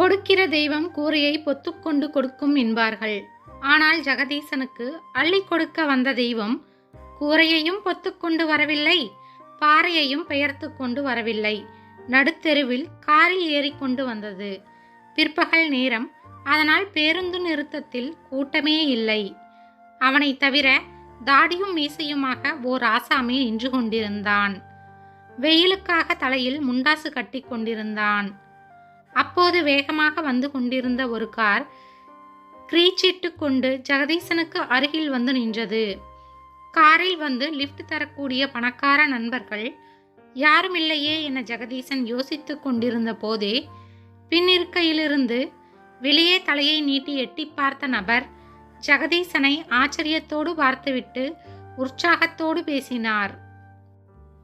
கொடுக்கிற தெய்வம் கூரையை பொத்துக்கொண்டு கொடுக்கும் என்பார்கள். ஆனால் ஜெகதீசனுக்கு அள்ளி கொடுக்க வந்த தெய்வம் கூரையையும் பொத்துக்கொண்டு வரவில்லை பாறையையும் பெயர்த்து கொண்டு வரவில்லை. நடுத்தெருவில் காரில் ஏறிக்கொண்டு வந்தது. பிற்பகல் நேரம் அதனால் பேருந்து நிறுத்தத்தில் கூட்டமே இல்லை. அவனை தவிர தாடியும் மீசையுமாக ஓர் ஆசாமி நின்று கொண்டிருந்தான். வெயிலுக்காக தலையில் முண்டாசு கட்டி கொண்டிருந்தான். அப்போது வேகமாக வந்து கொண்டிருந்த ஒரு கார் கிரீச்சிட்டு கொண்டு ஜெகதீசனுக்கு அருகில் வந்து நின்றது. காரில் வந்து லிஃப்ட் தரக்கூடிய பணக்கார நண்பர்கள் யாரும் இல்லையே என ஜெகதீசன் யோசித்து கொண்டிருந்த போதே பின்னிருக்கையிலிருந்து வெளியே தலையை நீட்டி எட்டி பார்த்த நபர் ஜெகதீசனை ஆச்சரியத்தோடு பார்த்துவிட்டு உற்சாகத்தோடு பேசினார்.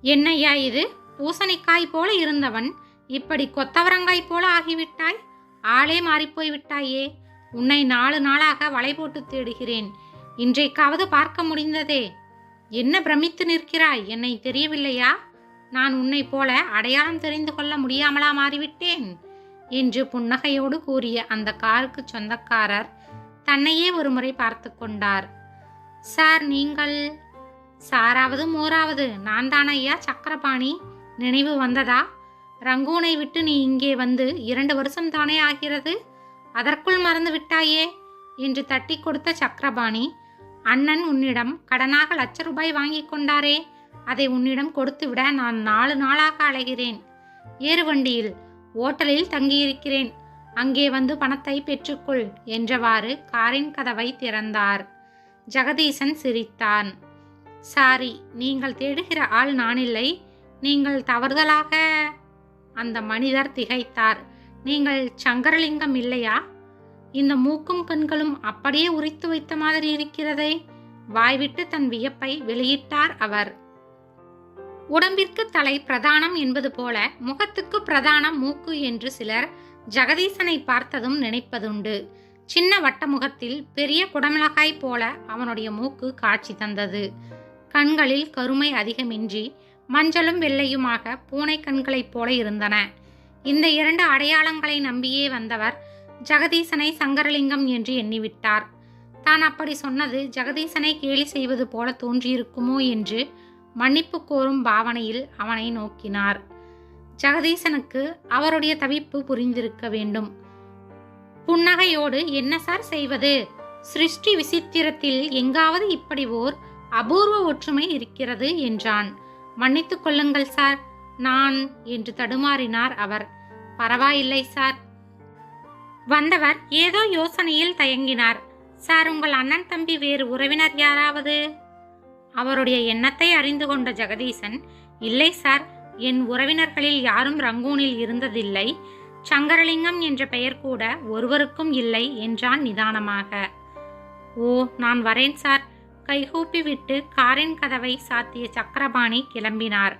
என்னையா இது? பூசணிக்காய் போல இருந்தவன் இப்படி கொத்தவரங்காய் போல ஆகிவிட்டாய்? ஆளே மாறிப்போய் விட்டாயே. உன்னை நாலு நாளாக வலை போட்டு தேடுகிறேன். இன்றைக்காவது பார்க்க முடிந்ததே. என்ன பிரமித்து நிற்கிறாய்? என்னை தெரியவில்லையா? நான் உன்னை போல அடையாளம் தெரிந்து கொள்ள முடியாமலா மாறிவிட்டேன்? என்று புன்னகையோடு கூறிய அந்த காருக்கு சொந்தக்காரர் தன்னையே ஒருமுறை பார்த்து கொண்டார். சார் நீங்கள்? சாராவது மோராவது. நான் தானையா சக்கரபாணி? நினைவு வந்ததா? ரங்கூனை விட்டு நீ இங்கே வந்து இரண்டு வருஷம் தானே ஆகிறது? அதற்குள் மறந்து விட்டாயே? என்று தட்டி கொடுத்த சக்கரபாணி. அண்ணன் உன்னிடம் கடனாக லட்ச ரூபாய் வாங்கி கொண்டாரே. அதை உன்னிடம் கொடுத்துவிட நான் நாலு நாளாக அலைகிறேன். ஏறு வண்டியில். ஓட்டலில் தங்கியிருக்கிறேன். அங்கே வந்து பணத்தை பெற்றுக்கொள் என்றவாறு காரின் கதவை திறந்தார். ஜெகதீசன் சிரித்தான். சாரி நீங்கள் தேடுகிற ஆள் நானில்லை. நீங்கள் தவறுதலாக அந்த மனிதர் திகைத்தார். நீங்கள் சங்கரலிங்கம் இல்லையா? இந்த மூக்கும் கண்களும் அப்படியே உரித்து வைத்த மாதிரி இருக்கிறதே. வாய்விட்டு தன் வியப்பை வெளியிட்டார் அவர். உடம்பிற்கு தலை பிரதானம் என்பது போல முகத்துக்கு பிரதானம் மூக்கு என்று சிலர் ஜெகதீசனை பார்த்ததும் நினைப்பதுண்டு. சின்ன வட்ட முகத்தில் பெரிய குடமிளகாய் போல அவனுடைய மூக்கு காட்சி தந்தது. கண்களில் கருமை அதிகமின்றி மஞ்சளும் வெள்ளையுமாக பூனை கண்களைப் போல இருந்தன. இந்த இரண்டு அடையாளங்களை நம்பியே வந்தவர் ஜெகதீசனை சங்கரலிங்கம் என்று எண்ணிவிட்டார். தான் அப்படி சொன்னது ஜெகதீசனை கேலி செய்வது போல தோன்றியிருக்குமோ என்று மன்னிப்பு கோரும் பாவனையில் அவனை நோக்கினார். ஜெகதீசனுக்கு அவருடைய தவிப்பு புரிந்திருக்க வேண்டும். புன்னகையோடு என்ன சார் செய்வது? சிருஷ்டி விசித்திரத்தில் எங்காவது இப்படி ஓர் அபூர்வ ஒற்றுமை இருக்கிறது என்றான். மன்னித்துக் கொள்ளுங்கள் சார். நான் என்று தடுமாறினார் அவர். பரவாயில்லை சார். வந்தவர் ஏதோ யோசனையில் தயங்கினார். சார் உங்கள் அண்ணன் தம்பி வேறு உறவினர் யாராவது? அவருடைய எண்ணத்தை அறிந்து கொண்ட ஜெகதீசன் இல்லை சார். என் உறவினர்களில் யாரும் ரங்கூனில் இருந்ததில்லை. சங்கரலிங்கம் என்ற பெயர் கூட ஒருவருக்கும் இல்லை என்றான் நிதானமாக. ஓ நான் வரேன் சார். கைகூப்பிவிட்டு காரின் கதவை சாத்திய சக்கரபாணி கிளம்பினார்.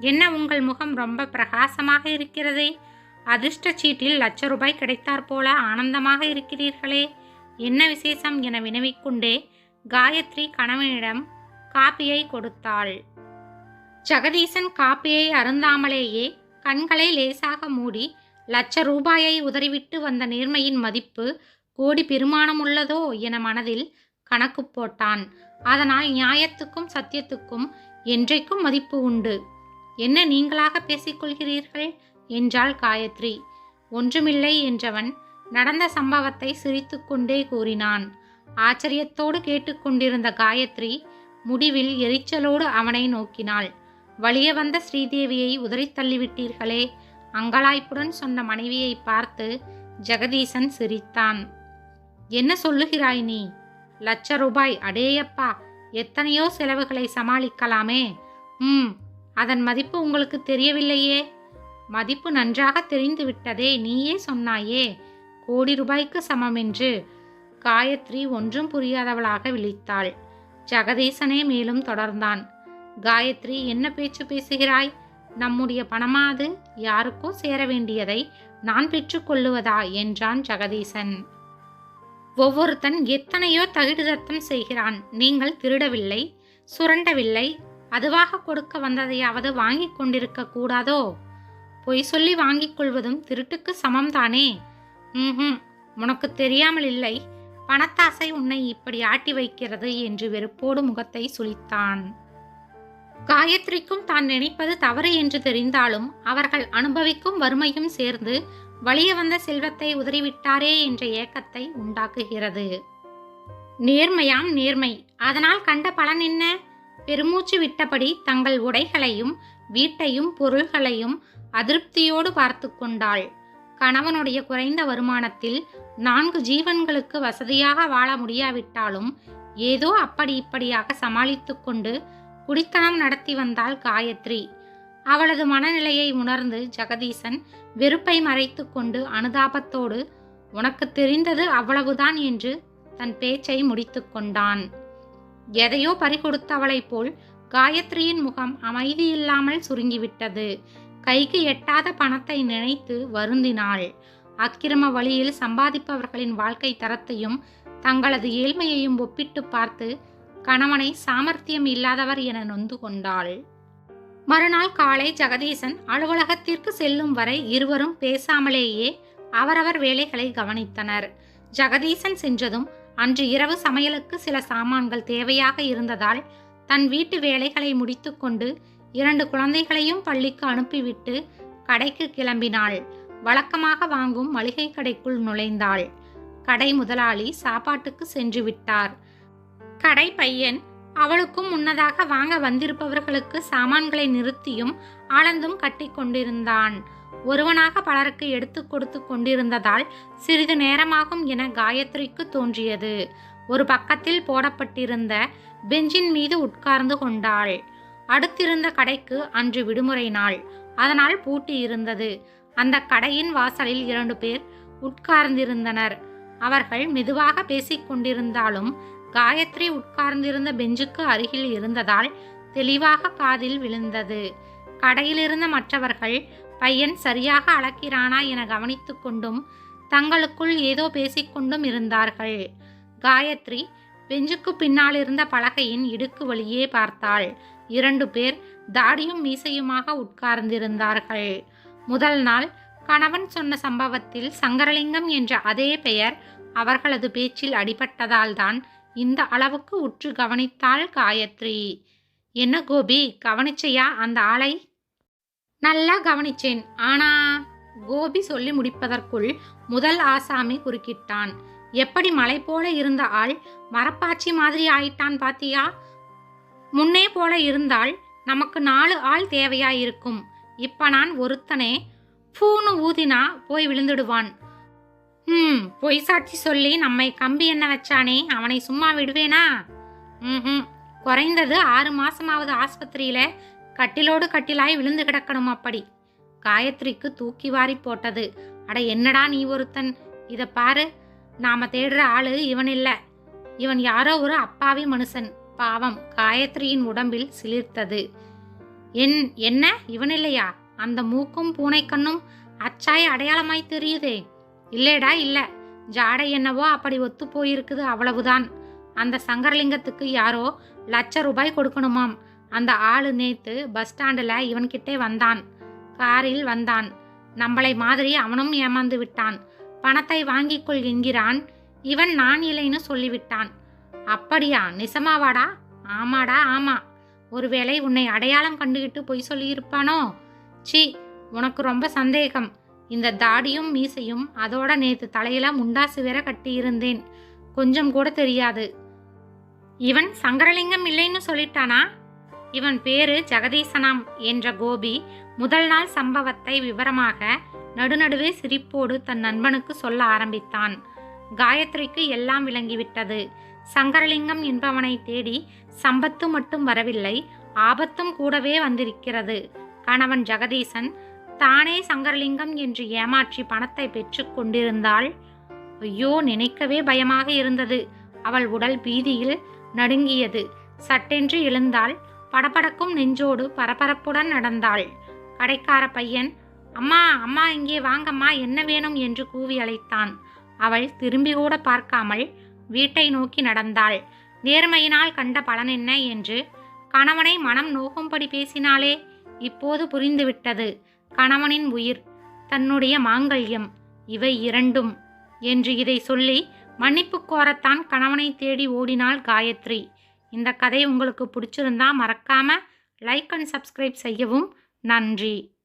என்ன உங்கள் முகம் ரொம்ப பிரகாசமாக இருக்கிறதே? அதிர்ஷ்ட சீட்டில் லட்ச ரூபாய் கிடைத்தாற் போல ஆனந்தமாக இருக்கிறீர்களே. என்ன விசேஷம் என வினவிக்கொண்டே காயத்ரி கணவனிடம் காப்பியை கொடுத்தாள். ஜெகதீசன் காப்பியை அருந்தாமலேயே கண்களை லேசாக மூடி லட்ச ரூபாயை உதறிவிட்டு வந்த நேர்மையின் மதிப்பு கோடி பெருமானம் உள்ளதோ என மனதில் கணக்கு போட்டான். அதனால் நியாயத்துக்கும் சத்தியத்துக்கும் என்றைக்கும் மதிப்பு உண்டு. என்ன நீங்களாக பேசிக்கொள்கிறீர்கள்? என்றாள் காயத்ரி. ஒன்றுமில்லை என்றவன் நடந்த சம்பவத்தை சிரித்துக்கொண்டே கூறினான். ஆச்சரியத்தோடு கேட்டுக்கொண்டிருந்த காயத்ரி முடிவில் எரிச்சலோடு அவனை நோக்கினாள். வழிய வந்த ஸ்ரீதேவியை உதறித் தள்ளிவிட்டீர்களே. அங்கலாய்ப்புடன் சொன்ன மனைவியை பார்த்து ஜெகதீசன் சிரித்தான். என்ன சொல்லுகிறாய் நீ? லட்ச ரூபாய் அடேயப்பா எத்தனையோ செலவுகளை சமாளிக்கலாமே. ம் அதன் மதிப்பு உங்களுக்கு தெரியவில்லையே? மதிப்பு நன்றாக தெரிந்து விட்டதே நீயே சொன்னாயே. கோடி ரூபாய்க்கு சமம் என்று காயத்ரி ஒன்றும் புரியாதவளாக விழித்தாள். ஜெகதீசனே மேலும் தொடர்ந்தான். காயத்ரி என்ன பேச்சு பேசுகிறாய்? நம்முடைய பணமாது யாருக்கோ சேர வேண்டியதை நான் பெற்றுக்கொள்ளுவதா என்றான் ஜெகதீசன். ஒவ்வொருத்தன் எத்தனையோ தகிடுதத்தம் செய்கிறான். நீங்கள் திருடவில்லை சுரண்டவில்லை அதுவாக கொடுக்க வந்ததையாவது வாங்கிக் கொண்டிருக்க கூடாதோ? பொய் சொல்லி வாங்கிக் கொள்வதும் திருட்டுக்கு சமம்தானே? ம் உனக்கு தெரியாமல் இல்லை. பணத்தாசை உன்னை இப்படி ஆட்டி வைக்கிறது என்று வெறுப்போடு முகத்தை சுழித்தான் காயத்ரிக்கும் தான் நினைப்பது தவறு என்று தெரிந்தாலும் அவர்கள் அனுபவிக்கும் வறுமையும் சேர்ந்து வழிய வந்த செல்வத்தை உதறிவிட்டாரே என்ற ஏக்கத்தை உண்டாக்குகிறது. நேர்மையாம் நேர்மை. அதனால் கண்ட பலன் என்ன? பெருமூச்சு விட்டபடி தங்கள் உடைகளையும் வீட்டையும் பொருள்களையும் அதிருப்தியோடு பார்த்து கொண்டாள். கணவனுடைய குறைந்த வருமானத்தில் நான்கு ஜீவன்களுக்கு வசதியாக வாழ முடியாவிட்டாலும் ஏதோ அப்படி இப்படியாக சமாளித்து கொண்டு குடித்தனம் நடத்தி வந்தாள் காயத்ரி. அவளது மனநிலையை உணர்ந்து ஜெகதீசன் வெறுப்பை மறைத்து கொண்டு அனுதாபத்தோடு உனக்கு தெரிந்தது அவ்வளவுதான் என்று தன் பேச்சை முடித்து கொண்டான். எதையோ பறிகொடுத்தவளைப் போல் காயத்ரியின் முகம் அமைதியில்லாமல் சுருங்கிவிட்டது. கைக்கு எட்டாத பணத்தை நினைத்து வருந்தினாள். அக்கிரம வழியில் சம்பாதிப்பவர்களின் வாழ்க்கை தரத்தையும் தங்களது ஏழ்மையையும் ஒப்பிட்டு பார்த்து கணவனை சாமர்த்தியம் இல்லாதவர் என நொந்து கொண்டாள். மறுநாள் காலை ஜெகதீசன் அலுவலகத்திற்கு செல்லும் வரை இருவரும் பேசாமலேயே அவரவர் வேலைகளை கவனித்தனர். ஜெகதீசன் சென்றதும் அன்று இரவு சமையலுக்கு சில சாமான்கள் தேவையாக இருந்ததால் தன் வீட்டு வேலைகளை முடித்துக்கொண்டு இரண்டு குழந்தைகளையும் பள்ளிக்கு அனுப்பிவிட்டு கடைக்கு கிளம்பினாள். வழக்கமாக வாங்கும் மளிகை கடைக்குள் நுழைந்தாள். கடை முதலாளி சாப்பாட்டுக்கு சென்று விட்டார். கடை பையன் அவளுக்கும் முன்னதாக வாங்க வந்திருப்பவர்களுக்கு சாமான்களை நிறுத்தியும் ஆனந்தும் கட்டி கொண்டிருந்தான். ஒருவனாக பலருக்கு எடுத்து கொடுத்து கொண்டிருந்ததால் சிறிது நேரமாகும் என காயத்ரிக்கு தோன்றியது. ஒரு பக்கத்தில் போடப்பட்டிருந்த பெஞ்சின் மீது உட்கார்ந்து கொண்டாள். அடுத்திருந்த கடைக்கு அன்று விடுமுறை நாள். அதனால் பூட்டி இருந்தது. அந்த கடையின் வாசலில் இரண்டு பேர் உட்கார்ந்திருந்தனர். அவர்கள் மெதுவாக பேசிக்கொண்டிருந்தாலும் காயத்ரி உட்கார்ந்திருந்த பெஞ்சுக்கு அருகில் இருந்ததால் தெளிவாக காதில் விழுந்தது. கடையிலிருந்த மற்றவர்கள் பையன் சரியாக அளக்கிறானா என கவனித்துக்கொண்டும் தங்களுக்குள் ஏதோ பேசிக்கொண்டும் இருந்தார்கள் காயத்ரி பெஞ்சுக்கு பின்னால் இருந்த பலகையின் இடுக்கு வழியே பார்த்தாள். இரண்டு பேர் தாடியும் மீசையுமாக உட்கார்ந்திருந்தார்கள். முதல் நாள் கணவன் சொன்ன சம்பவத்தில் சங்கரலிங்கம் என்ற அதே பெயர் அவர்களது பேச்சில் அடிபட்டதால்தான் இந்த அளவுக்கு உற்று கவனித்தாள் காயத்ரி. என்ன கோபி கவனிச்சையா அந்த ஆளை? நல்லா கவனிச்சேன். ஆனா கோபி சொல்லி முடிப்பதற்குள் முதல் ஆசாமி குறுக்கிட்டான். எப்படி மலை போல இருந்த ஆள் மரப்பாச்சி மாதிரி ஆயிட்டான் பாத்தியா? முன்னே போல இருந்தால் நமக்கு நாலு ஆள் தேவையாயிருக்கும். இப்ப நான் ஒருத்தனே பூனு ஊதினா போய் விழுந்துடுவான். ம் பொய் சாட்சி சொல்லி நம்மை கம்பி என்ன வச்சானே அவனை சும்மா விடுவேனா? ம் குறைந்தது ஆறு மாசமாவது ஆஸ்பத்திரியில கட்டிலோடு கட்டிலாய் விழுந்து கிடக்கணும் அப்படி. காயத்ரிக்கு தூக்கி வாரி போட்டது. அட என்னடா நீ ஒருத்தன்? இத பாரு நாம தேடுற ஆளு இவன் இல்ல. இவன் யாரோ ஒரு அப்பாவி மனுஷன். பாவம் காயத்ரியின் உடம்பில் சிலிர்த்தது. என் என்ன? இவன் இல்லையா? அந்த மூக்கும் பூனைக்கண்ணும் அச்சாய அடையாளமாய் தெரியுதே. இல்லேடா இல்ல. ஜாடை என்னவோ அப்படி ஒத்து போயிருக்குது அவ்வளவுதான். அந்த சங்கரலிங்கத்துக்கு யாரோ லட்ச ரூபாய் கொடுக்கணுமாம். அந்த ஆளு நேத்து பஸ் ஸ்டாண்டில் இவன்கிட்டே வந்தான். காரில் வந்தான். நம்மளை மாதிரி அவனும் ஏமாந்து விட்டான். பணத்தை வாங்கிக் கொள் என்கிறான். இவன் நான் இல்லைன்னு சொல்லிவிட்டான். அப்படியா? நிசமாவாடா ஆமாடா ஆமா. ஒருவேளை உன்னை அடையாளம் கண்டுகிட்டு பொய் சொல்லியிருப்பானோ? சி உனக்கு ரொம்ப சந்தேகம். இந்த தாடியும் மீசையும் அதோட நேத்து தலையில முண்டாசு வேற கட்டியிருந்தேன் கொஞ்சம் கூட தெரியாது. இவன் சங்கரலிங்கம் இல்லைன்னு சொல்லிட்டானா? இவன் பேரு ஜெகதீசனாம் என்ற கோபி முதல் நாள் சம்பவத்தை விவரமாக நடுநடுவே சிரிப்போடு தன் நண்பனுக்கு சொல்ல ஆரம்பித்தான். காயத்ரிக்கு எல்லாம் விளங்கிவிட்டது. சங்கரலிங்கம் என்பவனை தேடி சம்பத்து மட்டும் வரவில்லை ஆபத்தும் கூடவே வந்திருக்கிறது. கணவன் ஜெகதீசன் தானே சங்கரலிங்கம் என்று ஏமாற்றி பணத்தை பெற்று கொண்டிருந்தாள். ஐயோ நினைக்கவே பயமாக இருந்தது. அவள் உடல் பீதியில் நடுங்கியது. சட்டென்று எழுந்தாள். படபடக்கும் நெஞ்சோடு பரபரப்புடன் நடந்தாள். கடைக்கார பையன் அம்மா அம்மா இங்கே வாங்கம்மா என்ன வேணும்? என்று கூவி அழைத்தான். அவள் திரும்பி கூட பார்க்காமல் வீட்டை நோக்கி நடந்தாள். நேர்மையினால் கண்ட பலன் என்ன? என்று கணவனை மனம் நோகும்படி பேசினாளே இப்போது புரிந்துவிட்டது. கணவனின் உயிர் தன்னுடைய மாங்கல்யம் இவை இரண்டும். என்று இதை சொல்லி மன்னிப்பு கோரத்தான் கணவனை தேடி ஓடினாள் காயத்ரி. இந்த கதை உங்களுக்கு பிடிச்சிருந்தா மறக்காம லைக் அண்ட் சப்ஸ்கிரைப் செய்யவும் நன்றி.